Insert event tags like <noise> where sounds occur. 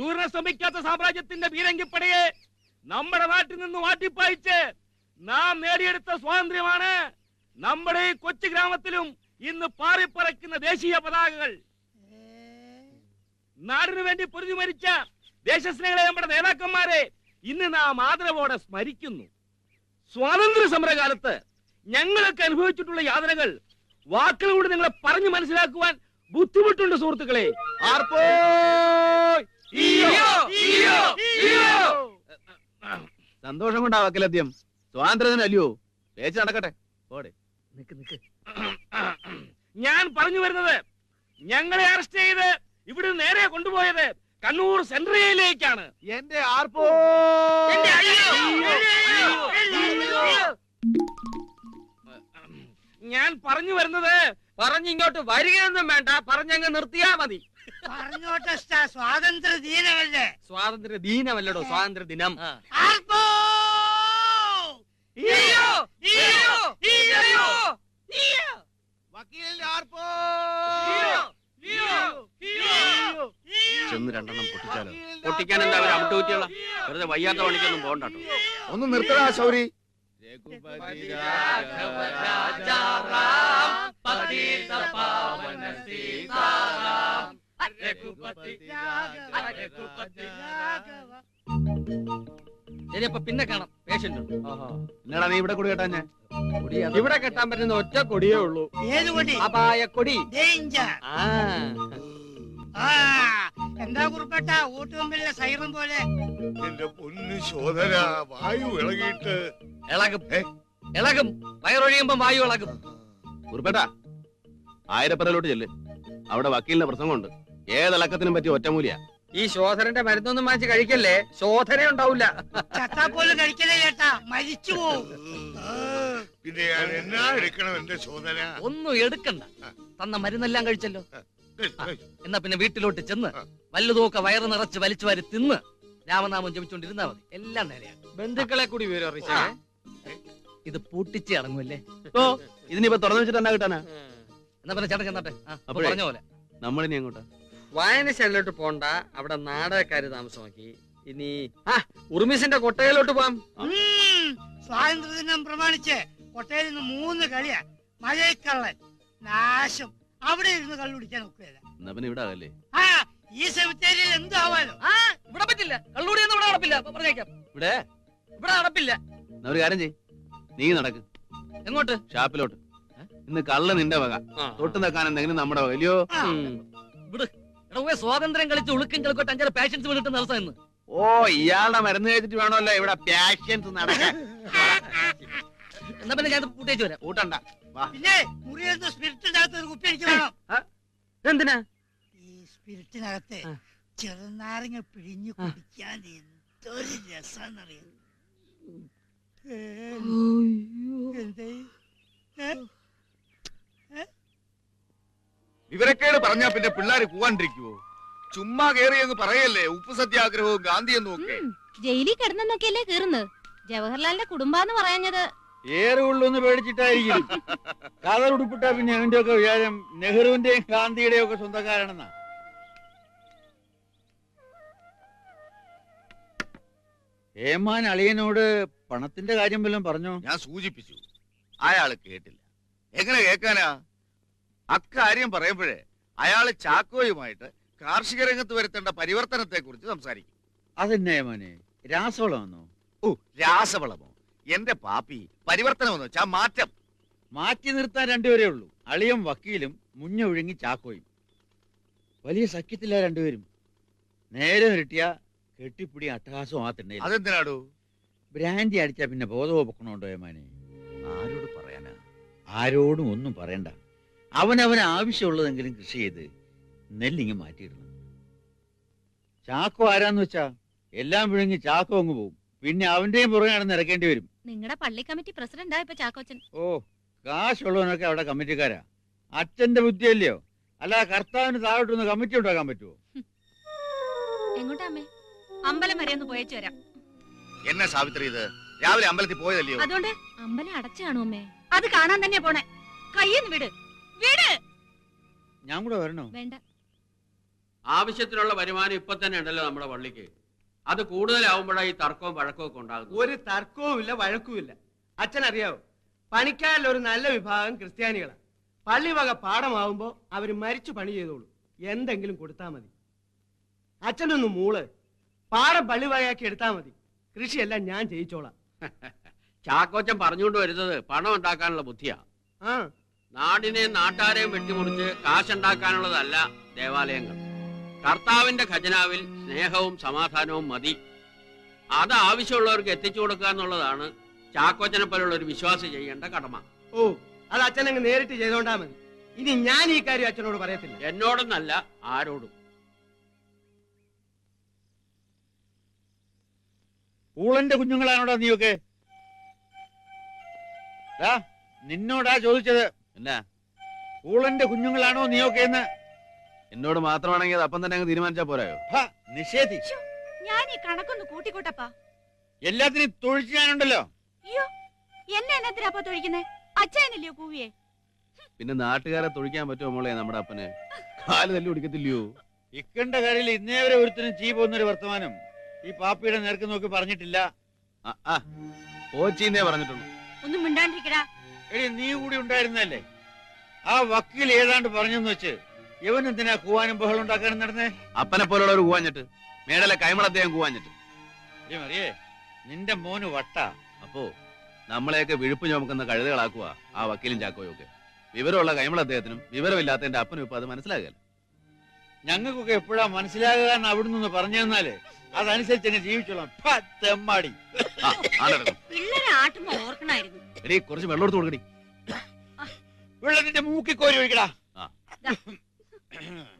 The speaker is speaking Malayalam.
സൂര്യനെ ശ്രമിക്കാത്ത സാമ്രാജ്യത്തിന്റെ ഭീരങ്കിപ്പടയെ നമ്മുടെ നാട്ടിൽ നിന്ന് മാറ്റിപ്പായിച്ച് നാം നേടിയെടുത്ത സ്വാതന്ത്ര്യമാണ് നമ്മുടെ ഈ കൊച്ചു ഗ്രാമത്തിലും ഇന്ന് പാറിപ്പറക്കുന്ന ദേശീയ പതാകകൾ. നാടിനു വേണ്ടി പൊരുതി മരിച്ച ദേശസ്നേഹികളെ നമ്മുടെ നേതാക്കന്മാരെ ഇന്ന് നാം ആദരവോടെ സ്മരിക്കുന്നു. സ്വാതന്ത്ര്യ സമരകാലത്ത് ഞങ്ങളൊക്കെ അനുഭവിച്ചിട്ടുള്ള യാതനകൾ വാക്കുകളോട് നിങ്ങളെ പറഞ്ഞു മനസ്സിലാക്കുവാൻ ബുദ്ധിമുട്ടുണ്ട് സുഹൃത്തുക്കളെ. ആർപ്പോ സന്തോഷം കൊണ്ടാ വക്കലദ്യം സ്വാതന്ത്ര്യത്തിനല്ലയോ പേച്ച് നടക്കട്ടെ. പോടെ. നിക്ക് നിക്ക്. ഞാൻ പറഞ്ഞു വരുന്നത് ഞങ്ങളെ അറസ്റ്റ് ചെയ്ത് ഇവിടെ നേരെ കൊണ്ടുപോയത് കണ്ണൂർ സെൻട്രൽ ജയിലിലേക്കാണ് എന്റെ ആർപ്പോ ഞാൻ പറഞ്ഞു വരുന്നത് പറഞ്ഞിങ്ങോട്ട് വരികയൊന്നും വേണ്ട പറഞ്ഞങ്ങ് നിർത്തിയാ മതി. പറഞ്ഞോട്ടെ സ്റ്റാ, സ്വാതന്ത്ര്യ ദീനമല്ലേ സ്വാതന്ത്ര്യ ദിനമല്ലടോ സ്വാതന്ത്ര്യ ദിനം ആർപ്പോ വക്കീലിന്റെ ആർപ്പോ ചെന്ന് രണ്ടെണ്ണം പൊട്ടിച്ചാലോ? പൊട്ടിക്കാൻ എന്താ അവർ അവിട്ടുകുറ്റിയുള്ള വെറുതെ വയ്യാത്ത പണിക്കൊന്നും പോകണ്ടോ ഒന്ന് നിർത്തടാ ശൗരി. ശരി അപ്പൊ പിന്നെ കാണാം. പേഷ്യന്റ് ഉണ്ട്. എന്നടാ നീ ഇവിടെ കൊടി കേട്ടാ ഞാൻ? ഇവിടെ കെട്ടാൻ പറ്റുന്ന ഒറ്റ കൊടിയേ ഉള്ളൂ. ഏത് കൊടി? അപായ കൊടി. ഡേഞ്ചർ ആ. ആ എന്താ കുറിപ്പേട്ട ഊട്ടുകൊമ്പിലെ സൈറം പോലെ. എന്റെ പൊന്നു ശോധന വായു ഇളകിയിട്ട്. ഇളകും. ഇളകും. വയറൊഴിയുമ്പം വായു ഇളകും. കുറുപ്പേട്ടാ ആയിരപ്പറയിലോട്ട് ചെല്ല്. അവിടെ വക്കീലിന്റെ പ്രസംഗമുണ്ട്. ഏതിളക്കത്തിനും പറ്റിയ ഒറ്റമൂലിയാ. ഈ ശോധനന്റെ മരുന്നൊന്നും വാങ്ങിച്ച് കഴിക്കല്ലേ? ശോധന ഉണ്ടാവില്ല ചത്താ പോലും കഴിക്കലേ ചേട്ടാ മരിച്ചു പോവും. പിന്നെ ഞാൻ എന്നാ എടുക്കണം എന്റെ ശോധന? ഒന്നും എടുക്കണ്ട. തന്ന മരുന്നെല്ലാം കഴിച്ചല്ലോ. കഴി, കഴി. എന്നാ പിന്നെ വീട്ടിലോട്ട് ചെന്ന് വല്ലതുമൊക്കെ വയറ് നിറച്ച് വലിച്ചു വാരി തിന്ന് രാമനാമം ജപിച്ചോണ്ടിരുന്നാ മതി. എല്ലാം നേരെയാണ് ബന്ധുക്കളെ കൂടി വിവരം അറിയിച്ചേ? ഇത് പൂട്ടിച്ച് അടങ്ങുമല്ലേ ഓ ഇതിനിപ്പോ തുറന്നു വെച്ചിട്ട് എന്നാ കിട്ടാനാ? എന്നാ പിന്നെ ചേട്ടൻ ചെന്നാട്ടെ. പറഞ്ഞ പോലെ. നമ്മളിനി എങ്ങോട്ടാ? വായനശാലയിലോട്ട് പോണ്ട. അവിടെ നാടകക്കാര് താമസമാക്കി. ഇനി ആ ഉറുമിസിന്റെ കൊട്ടയിലോട്ട് പോവാം. സ്വാതന്ത്ര്യദിനം പ്രമാണിച്ച് കൊട്ടയിൽ നിന്ന് മൂന്ന് കളിയാ. മഴയക്കള്ളൻ നാശം. അവിടെ ഇരുന്ന് കള്ളുടിക്കാൻ ഒക്കുകയില്ല. എന്നാ പിന്നെ ഇവിടെ ആകല്ലേ? ആ ഈ സെമിത്തേരിയിൽ എന്തും ആവാലോ ആ ഇവിടെ പറ്റില്ല. കള്ളുടി ഒന്നും ഇവിടെ നടപ്പില്ല. പറഞ്ഞേക്കാം. ഇവിടെ? ഇവിടെ നടപ്പില്ല. ഒരു കാര്യം ചെയ് നീ നടക്ക്. എങ്ങോട്ട്? ഷാപ്പിലോട്ട്. ഇന്ന് കള്ള നിന്റെ വക. തൊട്ട് നിൽക്കാൻ എന്തെങ്കിലും നമ്മുടെ വകയോ ഇല്ലയോ ആ, ഉം. വിട് എടാ പോയി സ്വാതന്ത്ര്യം കളിച്ച് ഉളുക്കും കളിക്കോട്ട് അഞ്ചര പാഷൻസ് വിളിട്ടുന്ന ദിവസം ഓ ഇയാളുടെ മരുന്ന് കഴിച്ചിട്ട് വേണമല്ലോ ഇവിടെ പാഷ്യൻസ് നടക്കാൻ. എന്നാ പിന്നെ ഞാൻ പൂട്ടേച്ച് വരാം. കൂട്ടണ്ട. പിന്നെ മുറിയിൽ സ്പിരിറ്റിനകത്ത് ഒരു കുപ്പി എനിക്ക് വേണം. എന്തിനാ? ഈ സ്പിരിറ്റിനകത്ത് ആ. ചെറുനാരങ്ങ പിഴിഞ്ഞു കുടിക്കാൻ എന്തൊരു രസാന്നറിയാം? എന്തേ? ഏ? വിവരക്കേട് പറഞ്ഞാ പിന്നെ പിള്ളേര് പോവാണ്ടിരിക്കുവോ ചുമ്മാ കേറി അങ്ങ് പറയല്ലേ ഉപ്പ് സത്യാഗ്രഹവും ഗാന്ധിയെന്നും ഒക്കെ. ജയിലിൽ കിടന്നൊക്കെയല്ലേ കീറുന്നത്? ജവഹർലാലിന്റെ കുടുംബാന്ന് പറയാഞ്ഞത്. ഏറെ ഉള്ളൂന്ന് പേടിച്ചിട്ടായിരിക്കും. <laughs> കഥ ഉടുപ്പിട്ടാ പിന്നെ അവന്റെ ഒക്കെ വിചാരം നെഹ്റുവിന്റെയും ഗാന്ധിയുടെയും ഒക്കെ സ്വന്തക്കാരാണെന്നാ. ഏമാൻ അളിയനോട് പണത്തിന്റെ കാര്യം വല്ലതും പറഞ്ഞോ? ഞാൻ സൂചിപ്പിച്ചു. അയാൾ കേട്ടില്ല. എങ്ങനെ കേൾക്കാനാ? അക്കാര്യം പറയുമ്പോഴേ അയാൾ ചാക്കോയുമായിട്ട് കാർഷിക രംഗത്ത് വരുത്തേണ്ട പരിവർത്തനത്തെ കുറിച്ച് സംസാരിക്കും. അതെന്നെ മോനെ? രാസവളമെന്നോ? ഓ രാസവളമോ? എന്റെ പാപ്പി പരിവർത്തനം എന്ന് വെച്ചാ മാറ്റം. മാറ്റി നിർത്താൻ രണ്ടുപേരേ ഉള്ളൂ. അളിയും വക്കീലും മുഞ്ഞ ഒഴുങ്ങി ചാക്കോയും. വലിയ സഖ്യത്തില്ല രണ്ടുപേരും. നേരെ നിരട്ടിയ കെട്ടിപ്പിടി അട്ടഹാസവും ആ തിണ്ണയിൽ. അതെന്തിനാടോ? ബ്രാൻഡി അടിച്ചാ പിന്നെ ബോധവോ പൊക്കണോണ്ടോ ഏമാനെ ആരോട് പറയാനാ? ആരോടും ഒന്നും പറയണ്ട. അവനവന് ആവശ്യമുള്ളതെങ്കിലും കൃഷി ചെയ്ത് നെല്ലിങ്ങ് മാറ്റിയിടണം. ചാക്കോ ആരാന്ന് വെച്ചാ എല്ലാം വിഴുങ്ങി ചാക്കോ അങ്ങ് പോകും പിന്നെ അവന്റെയും പുറകെ നടന്ന് ഇറക്കേണ്ടി വരും. നിങ്ങളുടെ പള്ളി കമ്മിറ്റി പ്രസിഡന്റാ ഇപ്പൊ ചാക്കോച്ചൻ. ഓ കാശുള്ളവനൊക്കെ അവിടെ കമ്മിറ്റിക്കാരാ അച്ഛന്റെ ബുദ്ധിയല്ലയോ? അല്ല കർത്താവിന് താഴോട്ടൊന്ന് കമ്മിറ്റി ഉണ്ടാക്കാൻ പറ്റുമോ എങ്ങോട്ടാ അമ്മേ? അമ്പലം വരെ ഒന്ന് പോയേച്ചു വരാം. എന്നെ സാവിത്രി ഇത്? രാവിലെ അമ്പലത്തിൽ പോയതല്ലയോ? അതുകൊണ്ട് അമ്പലം അടച്ചാണോ അമ്മേ? അത് കാണാൻ തന്നെയാ പോണേ. കയ്യെന്ന് വിട്. ഞാൻ കൂടെ വരണോ? വേണ്ട. ആവശ്യത്തിനുള്ള വരുമാനം ഇപ്പൊ തന്നെ ഉണ്ടല്ലോ നമ്മുടെ പള്ളിക്ക്. അത് കൂടുതലാവുമ്പോഴാണ് ഈ തർക്കവും വഴക്കവും ഒക്കെ ഉണ്ടാകുന്നത്. ഒരു തർക്കവും തർക്കവുമില്ല വഴക്കുമില്ല. അച്ഛൻ അറിയാവോ? പണിക്കാരിൽ ഒരു നല്ല വിഭാഗം ക്രിസ്ത്യാനികളാണ് പള്ളി വക പാഠമാവുമ്പോ അവർ മരിച്ചു പണി ചെയ്തോളൂ. എന്തെങ്കിലും കൊടുത്താ മതി. അച്ഛനൊന്ന് മൂൾ. പാടം പള്ളി വകയാക്കി എടുത്താ മതി. കൃഷിയെല്ലാം ഞാൻ ചെയ്യിച്ചോളാം. <laughs> ചാക്കോച്ചൻ പറഞ്ഞുകൊണ്ട് വരുന്നത് പണം ഉണ്ടാക്കാനുള്ള ബുദ്ധിയാ. ആ. നാടിനെയും നാട്ടാരെയും വെട്ടിമുറിച്ച് കാശുണ്ടാക്കാനുള്ളതല്ല ദേവാലയങ്ങൾ. കർത്താവിന്റെ ഖജനാവിൽ സ്നേഹവും സമാധാനവും മതി. അത് ആവശ്യമുള്ളവർക്ക് എത്തിച്ചു കൊടുക്കുക എന്നുള്ളതാണ് ചാക്കോച്ചനെ പോലുള്ള ഒരു വിശ്വാസി ചെയ്യേണ്ട കടമ. ഓ അത് അച്ഛൻ അങ്ങ് നേരിട്ട് ചെയ്തോണ്ടാ മതി. ഇനി ഞാൻ ഈ കാര്യം അച്ഛനോട് പറയത്തില്ല. എന്നോടൊന്നല്ല ആരോടും. പൂളന്റെ കുഞ്ഞുങ്ങളാണോടാ നീയൊക്കെ? നിന്നോടാ ചോദിച്ചത്. എന്നാ പൂളന്റെ കുഞ്ഞുങ്ങളാണോ നീയൊക്കെ എന്ന്? എന്നോട് മാത്രമാണെങ്കിൽ അത് അപ്പം തന്നെ അങ്ങ് തീരുമാനിച്ചാ പോരായോ? ഹ, നിഷേധി. ഞാൻ ഈ കണക്കൊന്ന് കൂട്ടിക്കൂട്ടപ്പാ. എല്ലാത്തിനും തൊഴിച്ച് ഞാനുണ്ടല്ലോ. അയ്യോ എന്നെ എന്നത്തിനാ തൊഴിക്കുന്നേ? അച്ഛനല്ലയോ കൂവിയെ? പിന്നെ നാട്ടുകാരെ തൊഴിക്കാൻ പറ്റുമോ മോളെ നമ്മുടെ അപ്പന്? കാൽ തല്ലി പിടിക്കത്തില്ലയോ ഇക്കണ്ട കാര്യത്തിൽ ഇന്നേ വരെ ഒരുത്തിനും ചീ പോകുന്നൊരു വർത്തമാനം. ഈ പാപ്പിയുടെ നേർക്ക് നോക്കി പറഞ്ഞിട്ടില്ല. ആ, ആ. കോച്ചിന്നേ പറഞ്ഞിട്ടുള്ളൂ. ഒന്നും മിണ്ടാണ്ടിരിക്കടാ. എടി നീ കൂടി ഉണ്ടായിരുന്നല്ലേ? ആ വക്കീൽ ഏതാണ്ട് പറഞ്ഞെന്ന് വെച്ച് ഇവൻ എന്തിനാ കൂവാനും ബഹളം ഉണ്ടാക്കാനും നടന്നേ? അപ്പനെ പോലുള്ളവർ കൂവാഞ്ഞിട്ട്. മേടലെ കൈമളദ്ദേഹം കൂവാഞ്ഞിട്ട്. എടി മറിയേ നിന്റെ മോന് വട്ട. അപ്പോ നമ്മളെയൊക്കെ വിഴുപ്പ് ചുമക്കുന്ന കഴുതകളാക്കുക ആ വക്കീലും ചാക്കോയും ഒക്കെ. വിവരമുള്ള കൈമള അദ്ദേഹത്തിനും വിവരമില്ലാത്ത എന്റെ അപ്പനും ഇപ്പൊ അത് മനസ്സിലാകല്ല? ഞങ്ങൾക്കൊക്കെ എപ്പോഴാ മനസ്സിലാകുക എന്ന് അവിടെ നിന്ന് പറഞ്ഞു തന്നാലേ? അതനുസരിച്ച് തന്നെ ജീവിച്ചോളാം. ഫ, തെമ്മാടി ആ, ആണെടുക്കും. പിള്ളേരെ ആട്ടുമ്പോ ഓർക്കണായിരുന്നു. എടീ കുറച്ച് വെള്ളം എടുത്ത് കൊടുക്കടി. വെള്ളത്തിന്റെ മൂക്കി കോരി ഒഴിക്കടാ. ദാ. <clears throat>